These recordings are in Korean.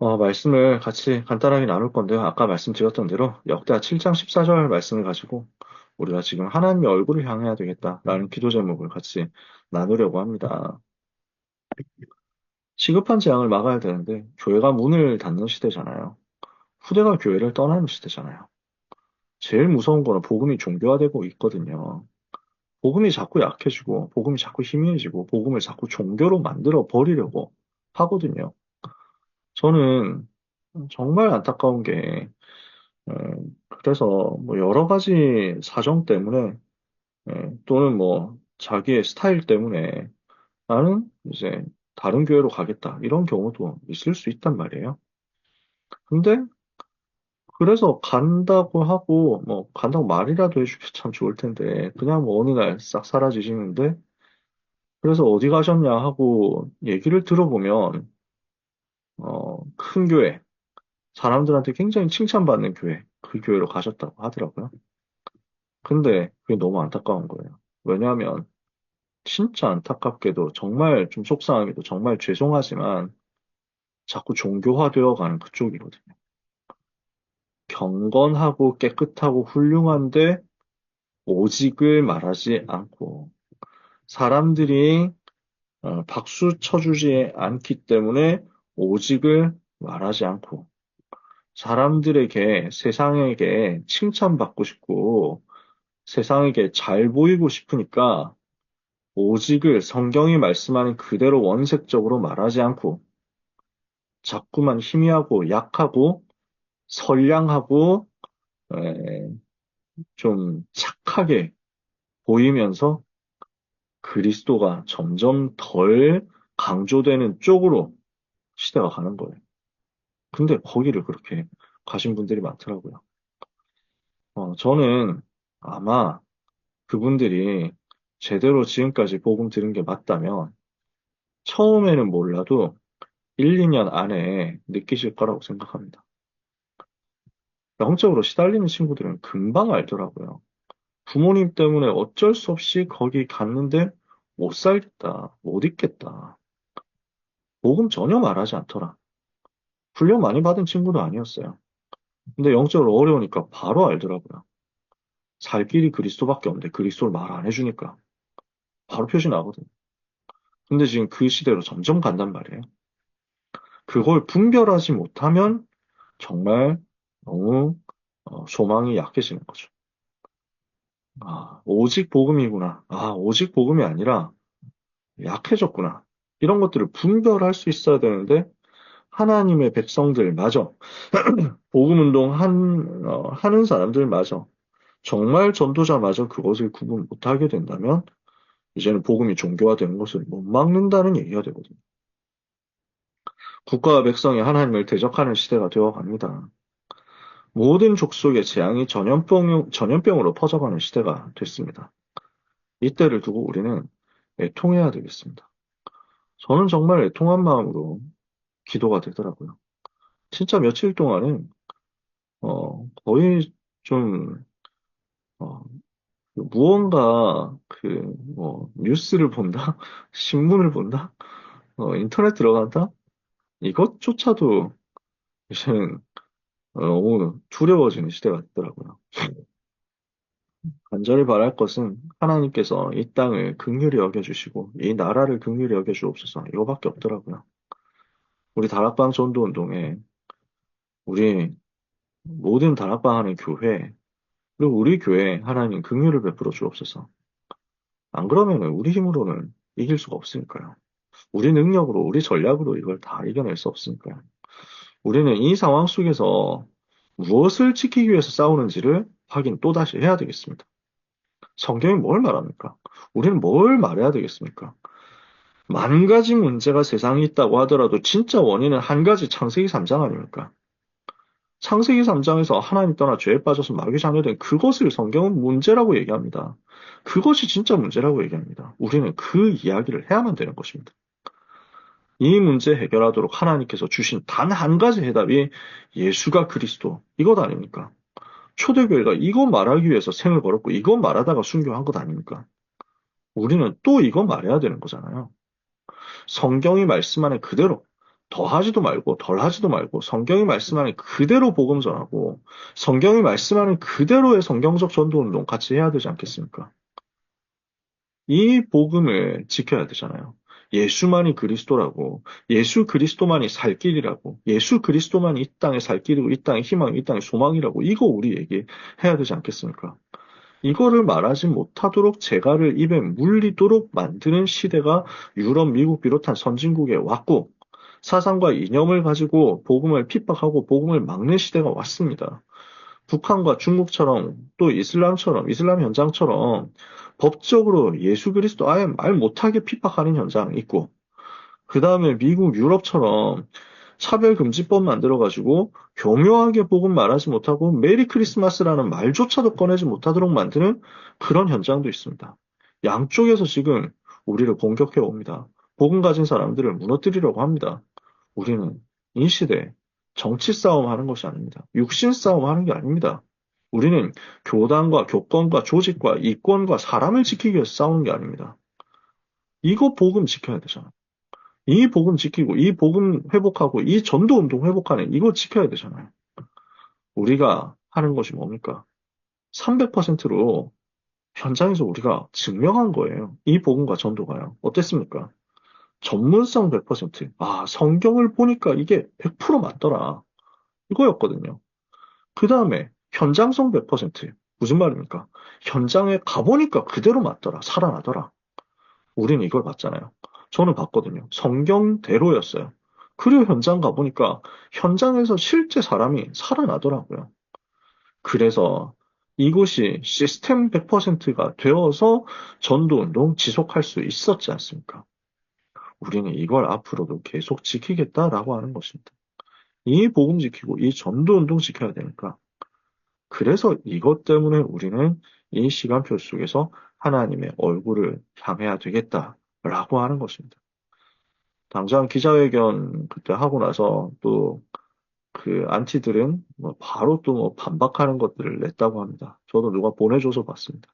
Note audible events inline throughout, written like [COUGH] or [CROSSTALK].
어, 말씀을 같이 간단하게 나눌 건데요. 아까 말씀드렸던 대로 역대하 7장 14절 말씀을 가지고 우리가 지금 하나님의 얼굴을 향해야 되겠다라는 기도 제목을 같이 나누려고 합니다. 시급한 재앙을 막아야 되는데 교회가 문을 닫는 시대잖아요. 후대가 교회를 떠나는 시대잖아요. 제일 무서운 거는 복음이 종교화되고 있거든요. 복음이 자꾸 약해지고 복음이 자꾸 희미해지고 복음을 자꾸 종교로 만들어 버리려고 하거든요. 저는 정말 안타까운 게 음, 그래서 뭐 여러 가지 사정 때문에 예, 또는 뭐 자기의 스타일 때문에 나는 이제 다른 교회로 가겠다 이런 경우도 있을 수 있단 말이에요. 근데 그래서 간다고 하고 뭐 간다고 말이라도 해주면 [LAUGHS] 참 좋을 텐데 그냥 뭐 어느 날 싹 사라지시는데 그래서 어디 가셨냐 하고 얘기를 들어보면 어, 큰 교회 사람들한테 굉장히 칭찬받는 교회 그 교회로 가셨다고 하더라고요. 근데 그게 너무 안타까운 거예요. 왜냐하면 진짜 안타깝게도 정말 좀 속상하게도 정말 죄송하지만 자꾸 종교화되어 가는 그쪽이거든요. 경건하고 깨끗하고 훌륭한데 오직을 말하지 않고 사람들이 어, 박수 쳐주지 않기 때문에 오직을 말하지 않고 사람들에게 세상에게 칭찬받고 싶고 세상에게 잘 보이고 싶으니까 오직을 성경이 말씀하는 그대로 원색적으로 말하지 않고 자꾸만 희미하고 약하고 선량하고 에, 좀 착하게 보이면서 그리스도가 점점 덜 강조되는 쪽으로 시대가 가는 거예요. 근데 거기를 그렇게 가신 분들이 많더라고요. 어, 저는 아마 그분들이 제대로 지금까지 복음 들은 게 맞다면 처음에는 몰라도 1, 2년 안에 느끼실 거라고 생각합니다. 영적으로 시달리는 친구들은 금방 알더라고요. 부모님 때문에 어쩔 수 없이 거기 갔는데 못 살겠다, 못 있겠다. 복음 전혀 말하지 않더라. 훈련 많이 받은 친구도 아니었어요. 근데 영적으로 어려우니까 바로 알더라고요. 살 길이 그리스도밖에 없는데 그리스도를 말 안 해주니까 바로 표시 나거든요. 근데 지금 그 시대로 점점 간단 말이에요. 그걸 분별하지 못하면 정말 너무 어, 소망이 약해지는 거죠. 아, 오직 복음이구나. 아, 오직 복음이 아니라 약해졌구나. 이런 것들을 분별할 수 있어야 되는데 하나님의 백성들마저 [CLEARS THROAT] 복음 운동 한, 어, 하는 사람들마저 정말 전도자마저 그것을 구분 못하게 된다면 이제는 복음이 종교화되는 것을 못 막는다는 얘기가 되거든요. 국가와 백성이 하나님을 대적하는 시대가 되어갑니다. 모든 족속의 재앙이 전염병, 전염병으로 퍼져가는 시대가 됐습니다. 이때를 두고 우리는 애통해야 되겠습니다. 저는 정말 애통한 마음으로 기도가 되더라고요. 진짜 며칠 동안은 어, 거의 좀 어, 무언가 그 뭐 뉴스를 본다, [LAUGHS] 신문을 본다, 어, 인터넷 들어간다 이것조차도 이제는 어, 두려워지는 시대가 됐더라고요. 간절히 바랄 것은 하나님께서 이 땅을 긍휼히 여겨주시고 이 나라를 긍휼히 여겨주옵소서 이거밖에 없더라고요. 우리 다락방 전도 운동에 우리 모든 다락방 하는 교회 그리고 우리 교회 하나님 긍휼을 베풀어 주옵소서. 안 그러면 우리 힘으로는 이길 수가 없으니까요. 우리 능력으로 우리 전략으로 이걸 다 이겨낼 수 없으니까요. 우리는 이 상황 속에서 무엇을 지키기 위해서 싸우는지를 확인 또다시 해야 되겠습니다. 성경이 뭘 말합니까? 우리는 뭘 말해야 되겠습니까? 만 가지 문제가 세상에 있다고 하더라도 진짜 원인은 한 가지 창세기 3장 아닙니까? 창세기 3장에서 하나님 떠나 죄에 빠져서 마귀 자녀된 그것을 성경은 문제라고 얘기합니다. 그것이 진짜 문제라고 얘기합니다. 우리는 그 이야기를 해야만 되는 것입니다. 이 문제 해결하도록 하나님께서 주신 단 한 가지 해답이 예수가 그리스도 이것 아닙니까? 초대교회가 이거 말하기 위해서 생을 걸었고 이거 말하다가 순교한 것 아닙니까? 우리는 또 이거 말해야 되는 거잖아요. 성경이 말씀하는 그대로 더하지도 말고 덜하지도 말고 성경이 말씀하는 그대로 복음 전하고 성경이 말씀하는 그대로의 성경적 전도 운동 같이 해야 되지 않겠습니까? 이 복음을 지켜야 되잖아요. 예수만이 그리스도라고, 예수 그리스도만이 살 길이라고, 예수 그리스도만이 이 땅에 살 길이고, 이 땅의 희망, 이 땅의 소망이라고, 이거 우리 얘기해야 되지 않겠습니까? 이거를 말하지 못하도록 재갈을 입에 물리도록 만드는 시대가 유럽, 미국 비롯한 선진국에 왔고, 사상과 이념을 가지고 복음을 핍박하고 복음을 막는 시대가 왔습니다. 북한과 중국처럼 또 이슬람처럼 이슬람 현장처럼 법적으로 예수 그리스도 아예 말 못하게 핍박하는 현장이 있고 그 다음에 미국 유럽처럼 차별금지법 만들어가지고 교묘하게 복음 말하지 못하고 메리 크리스마스라는 말조차도 꺼내지 못하도록 만드는 그런 현장도 있습니다. 양쪽에서 지금 우리를 공격해 옵니다. 복음 가진 사람들을 무너뜨리려고 합니다. 우리는 이 시대에 정치 싸움 하는 것이 아닙니다. 육신 싸움 하는 게 아닙니다. 우리는 교단과 교권과 조직과 이권과 사람을 지키기 위해서 싸우는 게 아닙니다. 이거 복음 지켜야 되잖아. 이 복음 지키고 이 복음 회복하고 이 전도 운동 회복하는 이거 지켜야 되잖아요. 우리가 하는 것이 뭡니까? 300%로 현장에서 우리가 증명한 거예요. 이 복음과 전도가요. 어땠습니까? 전문성 100%. 아, 성경을 보니까 이게 100% 맞더라. 이거였거든요. 그 다음에 현장성 100%. 무슨 말입니까? 현장에 가보니까 그대로 맞더라. 살아나더라. 우리는 이걸 봤잖아요. 저는 봤거든요. 성경대로였어요. 그리고 현장 가보니까 현장에서 실제 사람이 살아나더라고요. 그래서 이곳이 시스템 100%가 되어서 전도운동 지속할 수 있었지 않습니까? 우리는 이걸 앞으로도 계속 지키겠다라고 하는 것입니다. 이 복음 지키고 이 전도 운동 지켜야 되니까. 그래서 이것 때문에 우리는 이 시간표 속에서 하나님의 얼굴을 향해야 되겠다라고 하는 것입니다. 당장 기자회견 그때 하고 나서 또 그 안티들은 뭐 바로 또 뭐 반박하는 것들을 냈다고 합니다. 저도 누가 보내줘서 봤습니다.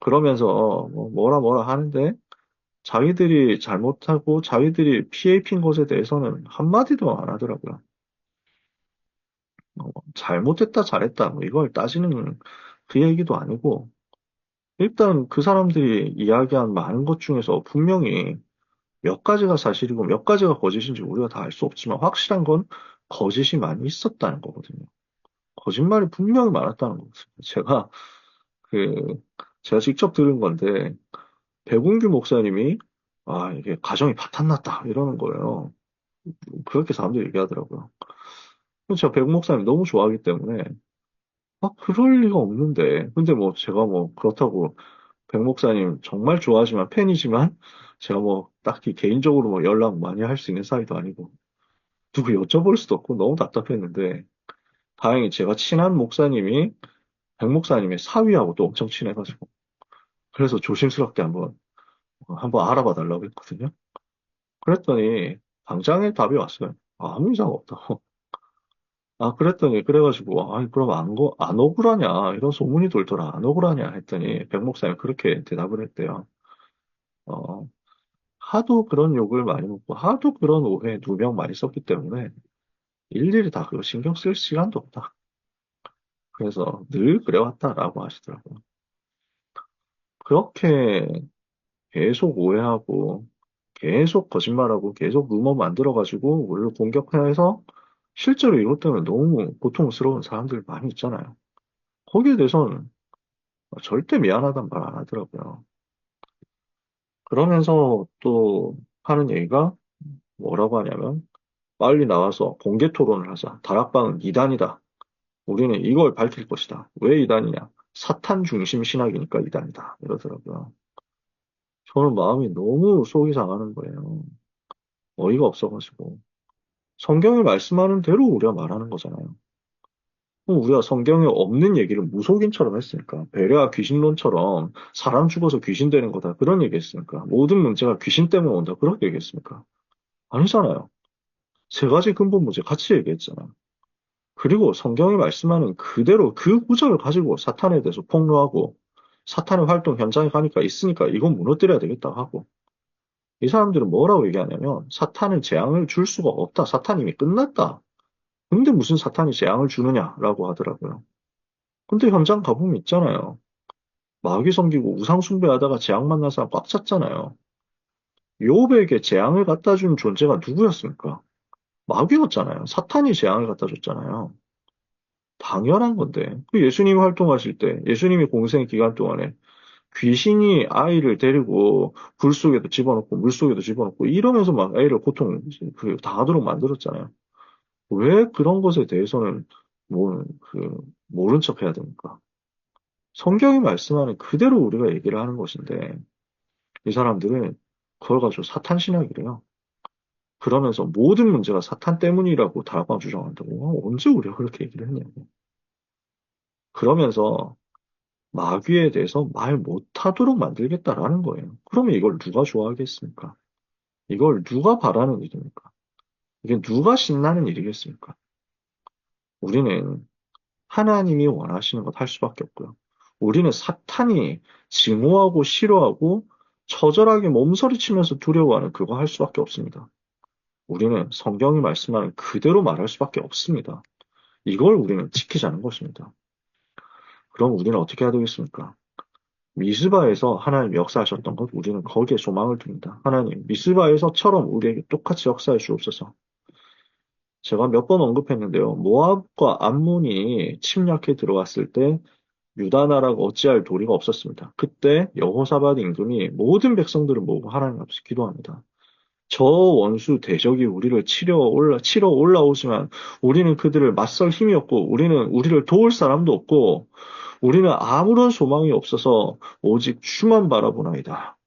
그러면서 뭐 뭐라 뭐라 하는데 자기들이 잘못하고 자기들이 피해 입힌 것에 대해서는 한마디도 안 하더라고요. 어, 잘못했다, 잘했다, 뭐 이걸 따지는 그 얘기도 아니고, 일단 그 사람들이 이야기한 많은 것 중에서 분명히 몇 가지가 사실이고 몇 가지가 거짓인지 우리가 다 알 수 없지만 확실한 건 거짓이 많이 있었다는 거거든요. 거짓말이 분명히 많았다는 거거든요. 제가 그 제가 직접 들은 건데 백운규 목사님이 아 이게 가정이 파탄났다 이러는 거예요. 그렇게 사람들이 얘기하더라고요. 제가 백 목사님 너무 좋아하기 때문에 아 그럴 리가 없는데 근데 뭐 제가 뭐 그렇다고 백 목사님 정말 좋아하지만 팬이지만 제가 뭐 딱히 개인적으로 뭐 연락 많이 할 수 있는 사이도 아니고 누구 여쭤볼 수도 없고 너무 답답했는데 다행히 제가 친한 목사님이 백 목사님의 사위하고 또 엄청 친해가지고 그래서 조심스럽게 한번 한번 알아봐 달라고 했거든요. 그랬더니 당장에 답이 왔어요. 아, 아무 이상 없다고. [LAUGHS] 아, 그랬더니 그래가지고 아, 그럼 안, 거, 안 억울하냐 이런 소문이 돌더라 안 억울하냐 했더니 백 목사님 그렇게 대답을 했대요. 어, 하도 그런 욕을 많이 먹고 하도 그런 오해 누명 많이 썼기 때문에 일일이 다 그거 신경 쓸 시간도 없다. 그래서 늘 그래왔다라고 하시더라고요. 그렇게 계속 오해하고 계속 거짓말하고 계속 루머 만들어가지고 우리를 공격해서 실제로 이것 때문에 너무 고통스러운 사람들 많이 있잖아요. 거기에 대해서는 절대 미안하단 말 안 하더라고요. 그러면서 또 하는 얘기가 뭐라고 하냐면 빨리 나와서 공개 토론을 하자. 다락방은 이단이다. 우리는 이걸 밝힐 것이다. 왜 이단이냐? 사탄 중심 신학이니까 이단이다. 이러더라고요. 저는 마음이 너무 속이 상하는 거예요. 어이가 없어가지고. 성경이 말씀하는 대로 우리가 말하는 거잖아요. 우리가 성경에 없는 얘기를 무속인처럼 했으니까 배려와 귀신론처럼 사람 죽어서 귀신 되는 거다 그런 얘기 했으니까 모든 문제가 귀신 때문에 온다 그렇게 얘기했습니까? 아니잖아요. 세 가지 근본 문제 같이 얘기했잖아. 그리고 성경이 말씀하는 그대로 그 구절을 가지고 사탄에 대해서 폭로하고 사탄의 활동 현장에 가니까 있으니까 이건 무너뜨려야 되겠다 하고 이 사람들은 뭐라고 얘기하냐면 사탄은 재앙을 줄 수가 없다. 사탄 이미 끝났다. 근데 무슨 사탄이 재앙을 주느냐라고 하더라고요. 근데 현장 가보면 있잖아요. 마귀 섬기고 우상 숭배하다가 재앙 만난 사람 꽉 찼잖아요. 요백에 재앙을 갖다 준 존재가 누구였습니까? 마귀였잖아요. 사탄이 재앙을 갖다 줬잖아요. 당연한 건데. 그 예수님이 활동하실 때, 예수님이 공생 기간 동안에 귀신이 아이를 데리고 불 속에도 집어넣고 물 속에도 집어넣고 이러면서 막 아이를 고통 그 당하도록 만들었잖아요. 왜 그런 것에 대해서는 뭐, 그, 모른 척 해야 됩니까? 성경이 말씀하는 그대로 우리가 얘기를 하는 것인데, 이 사람들은 그걸 가지고 사탄 신학이래요. 그러면서 모든 문제가 사탄 때문이라고 다락방 주장한다고. 언제 우리가 그렇게 얘기를 했냐고. 그러면서 마귀에 대해서 말 못하도록 만들겠다라는 거예요. 그러면 이걸 누가 좋아하겠습니까? 이걸 누가 바라는 일입니까? 이게 누가 신나는 일이겠습니까? 우리는 하나님이 원하시는 것 할 수밖에 없고요. 우리는 사탄이 증오하고 싫어하고 처절하게 몸서리치면서 두려워하는 그거 할 수밖에 없습니다. 우리는 성경이 말씀하는 그대로 말할 수밖에 없습니다. 이걸 우리는 지키자는 것입니다. 그럼 우리는 어떻게 해야 되겠습니까? 미스바에서 하나님 역사하셨던 것 우리는 거기에 소망을 둡니다. 하나님 미스바에서처럼 우리에게 똑같이 역사해 주옵소서. 제가 몇 번 언급했는데요. 모압과 암몬이 침략해 들어왔을 때 유다 나라가 어찌할 도리가 없었습니다. 그때 여호사밧 임금이 모든 백성들을 모으고 하나님 앞에서 기도합니다. 저 원수 대적이 우리를 치려 올라 치러 올라오지만 우리는 그들을 맞설 힘이 없고 우리는 우리를 도울 사람도 없고 우리는 아무런 소망이 없어서 오직 주만 바라보나이다.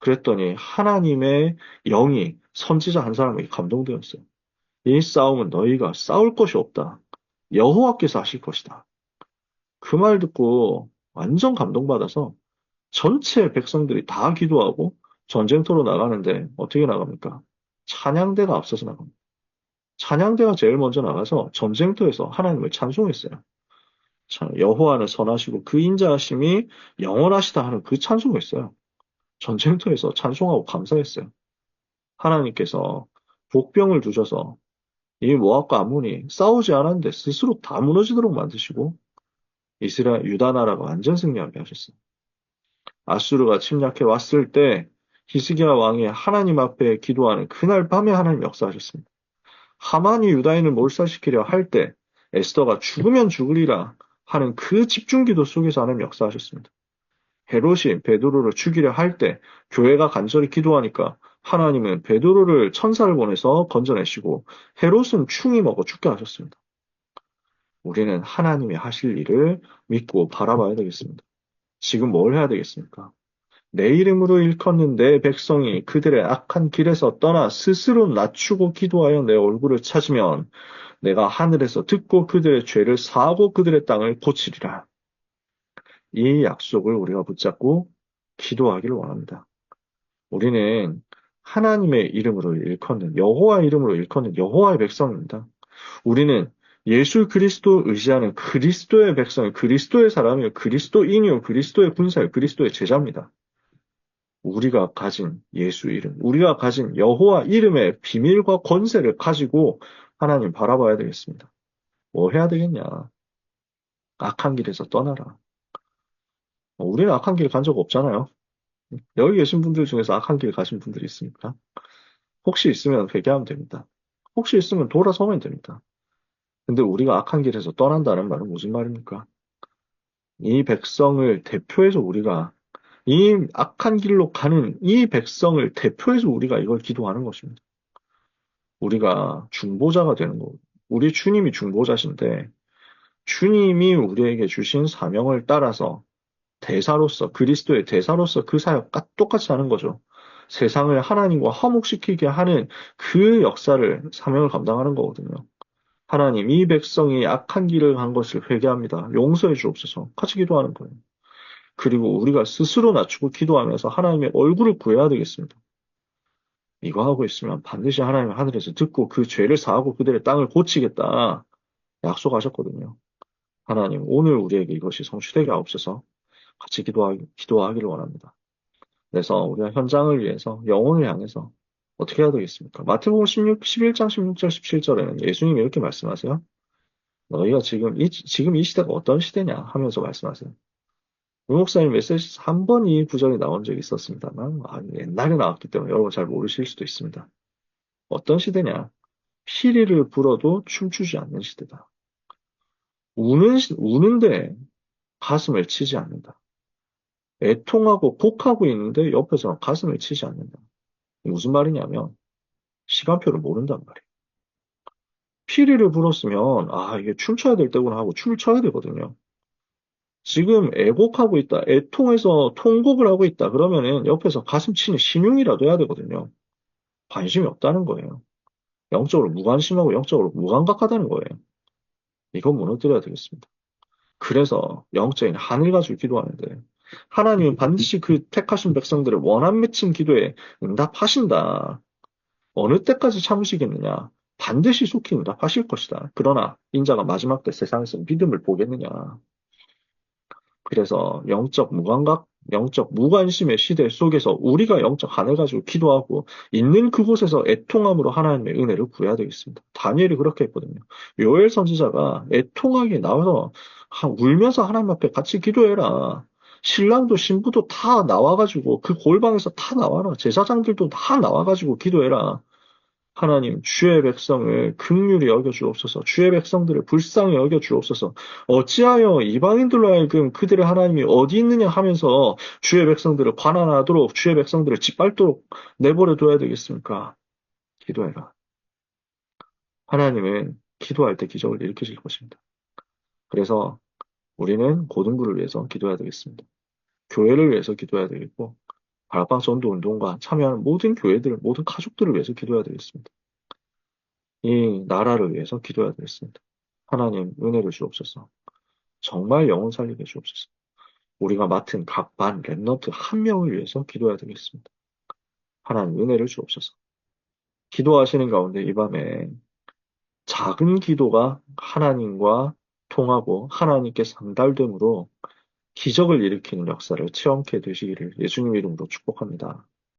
그랬더니 하나님의 영이 선지자 한 사람에게 감동되었어요. 이 싸움은 너희가 싸울 것이 없다. 여호와께서 하실 것이다. 그 말 듣고 완전 감동받아서 전체 백성들이 다 기도하고 전쟁터로 나가는데 어떻게 나갑니까? 찬양대가 앞서서 나갑니다. 찬양대가 제일 먼저 나가서 전쟁터에서 하나님을 찬송했어요. 여호와는 선하시고 그 인자하심이 영원하시다 하는 그 찬송했어요. 전쟁터에서 찬송하고 감사했어요. 하나님께서 복병을 두셔서 이 모압과 아몬이 싸우지 않았는데 스스로 다 무너지도록 만드시고 이스라엘 유다 나라가 완전 승리하게 하셨어요. 아수르가 침략해 왔을 때 히스기야 왕이 하나님 앞에 기도하는 그날 밤에 하나님 역사하셨습니다. 하만이 유다인을 몰살시키려 할 때 에스더가 죽으면 죽으리라 하는 그 집중 기도 속에서 하나님 역사하셨습니다. 헤롯이 베드로를 죽이려 할 때 교회가 간절히 기도하니까 하나님은 베드로를 천사를 보내서 건져내시고 헤롯은 충이 먹어 죽게 하셨습니다. 우리는 하나님이 하실 일을 믿고 바라봐야 되겠습니다. 지금 뭘 해야 되겠습니까? 내 이름으로 일컫는 내 백성이 그들의 악한 길에서 떠나 스스로 낮추고 기도하여 내 얼굴을 찾으면 내가 하늘에서 듣고 그들의 죄를 사하고 그들의 땅을 고치리라. 이 약속을 우리가 붙잡고 기도하기를 원합니다. 우리는 하나님의 이름으로 일컫는 여호와 이름으로 일컫는 여호와의 백성입니다. 우리는 예수 그리스도 의지하는 그리스도의 백성, 그리스도의 사람이요, 그리스도인이요, 그리스도의 군사요, 그리스도의 제자입니다. 우리가 가진 예수 이름, 우리가 가진 여호와 이름의 비밀과 권세를 가지고 하나님 바라봐야 되겠습니다. 뭐 해야 되겠냐? 악한 길에서 떠나라. 뭐 우리는 악한 길 간 적 없잖아요. 여기 계신 분들 중에서 악한 길 가신 분들이 있습니까? 혹시 있으면 회개하면 됩니다. 혹시 있으면 돌아서면 됩니다. 근데 우리가 악한 길에서 떠난다는 말은 무슨 말입니까? 이 백성을 대표해서 우리가 이 악한 길로 가는 이 백성을 대표해서 우리가 이걸 기도하는 것입니다. 우리가 중보자가 되는 거. 우리 주님이 중보자신데 주님이 우리에게 주신 사명을 따라서 대사로서 그리스도의 대사로서 그 사역 똑같이 하는 거죠. 세상을 하나님과 화목시키게 하는 그 역사를 사명을 감당하는 거거든요. 하나님 이 백성이 악한 길을 간 것을 회개합니다. 용서해 주옵소서. 같이 기도하는 거예요. 그리고 우리가 스스로 낮추고 기도하면서 하나님의 얼굴을 구해야 되겠습니다. 이거 하고 있으면 반드시 하나님 하늘에서 듣고 그 죄를 사하고 그들의 땅을 고치겠다 약속하셨거든요. 하나님 오늘 우리에게 이것이 성취되게 하옵소서 같이 기도하, 기도하기를 원합니다. 그래서 우리가 현장을 위해서 영혼을 향해서 어떻게 해야 되겠습니까? 마태복음 16, 11장 16절 17절에는 예수님이 이렇게 말씀하세요. 너희가 지금 이, 지금 이 시대가 어떤 시대냐 하면서 말씀하세요. 우 목사님 메시지 한 번 이 구절이 나온 적이 있었습니다만 아, 옛날에 나왔기 때문에 여러분 잘 모르실 수도 있습니다. 어떤 시대냐? 피리를 불어도 춤추지 않는 시대다. 우는, 우는데 가슴을 치지 않는다. 애통하고 곡하고 있는데 옆에서는 가슴을 치지 않는다. 무슨 말이냐면 시간표를 모른단 말이에요. 피리를 불었으면 아 이게 춤춰야 될 때구나 하고 춤을 춰야 되거든요. 지금 애곡하고 있다, 애통해서 통곡을 하고 있다 그러면은 옆에서 가슴 치는 신용이라도 해야 되거든요. 관심이 없다는 거예요. 영적으로 무관심하고 영적으로 무감각하다는 거예요. 이건 무너뜨려야 되겠습니다. 그래서 영적인 하늘 가지고 기도하는데 하나님은 반드시 그 택하신 백성들의 원한 맺힌 기도에 응답하신다. 어느 때까지 참으시겠느냐? 반드시 속히 응답하실 것이다. 그러나 인자가 마지막 때 세상에서 믿음을 보겠느냐? 그래서 영적 무감각, 영적 무관심의 시대 속에서 우리가 영적 하늘 가지고 기도하고 있는 그곳에서 애통함으로 하나님의 은혜를 구해야 되겠습니다. 다니엘이 그렇게 했거든요. 요엘 선지자가 애통하게 나와서 울면서 하나님 앞에 같이 기도해라. 신랑도 신부도 다 나와가지고 그 골방에서 다 나와라. 제사장들도 다 나와가지고 기도해라. 하나님 주의 백성을 극률히 여겨 주옵소서. 주의 백성들을 불쌍히 여겨 주옵소서. 어찌하여 이방인들로 하여금 그들의 하나님이 어디 있느냐 하면서 주의 백성들을 관한하도록 주의 백성들을 짓밟도록 내버려 둬야 되겠습니까? 기도해라. 하나님은 기도할 때 기적을 일으키실 것입니다. 그래서 우리는 고등부를 위해서 기도해야 되겠습니다. 교회를 위해서 기도해야 되겠고 다락방 전도 운동과 참여하는 모든 교회들, 모든 가족들을 위해서 기도해야 되겠습니다. 이 나라를 위해서 기도해야 되겠습니다. 하나님 은혜를 주옵소서. 정말 영혼 살리게 주옵소서. 우리가 맡은 각 반, 랩너트 한 명을 위해서 기도해야 되겠습니다. 하나님 은혜를 주옵소서. 기도하시는 가운데 이 밤에 작은 기도가 하나님과 통하고 하나님께 상달됨으로 기적을 일으키는 역사를 체험케 되시기를 예수님 이름으로 축복합니다.